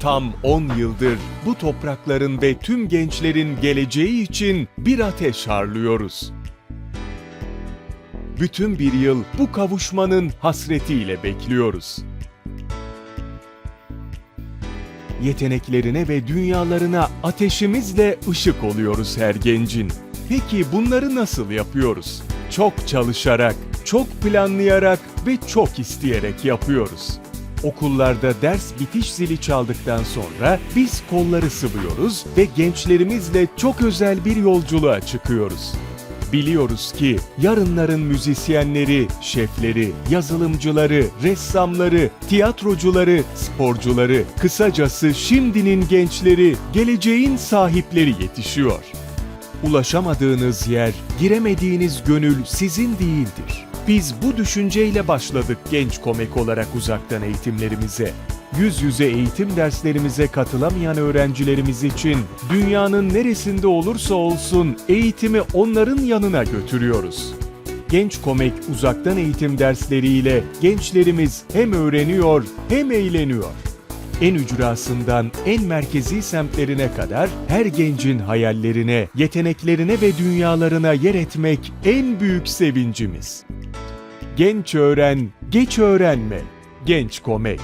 Tam 10 yıldır bu toprakların ve tüm gençlerin geleceği için bir ateş harlıyoruz. Bütün bir yıl bu kavuşmanın hasretiyle bekliyoruz. Yeteneklerine ve dünyalarına ateşimizle ışık oluyoruz her gencin. Peki bunları nasıl yapıyoruz? Çok çalışarak, çok planlayarak ve çok isteyerek yapıyoruz. Okullarda ders bitiş zili çaldıktan sonra biz kolları sıvıyoruz ve gençlerimizle çok özel bir yolculuğa çıkıyoruz. Biliyoruz ki yarınların müzisyenleri, şefleri, yazılımcıları, ressamları, tiyatrocuları, sporcuları, kısacası şimdinin gençleri, geleceğin sahipleri yetişiyor. Ulaşamadığınız yer, giremediğiniz gönül sizin değildir. Biz bu düşünceyle başladık genç komek olarak uzaktan eğitimlerimize. Yüz yüze eğitim derslerimize katılamayan öğrencilerimiz için dünyanın neresinde olursa olsun eğitimi onların yanına götürüyoruz. Genç Komek uzaktan eğitim dersleriyle gençlerimiz hem öğreniyor hem eğleniyor. En ücrasından en merkezi semtlerine kadar her gencin hayallerine, yeteneklerine ve dünyalarına yer etmek en büyük sevincimiz. Genç öğren, geç öğrenme. Genç Komek.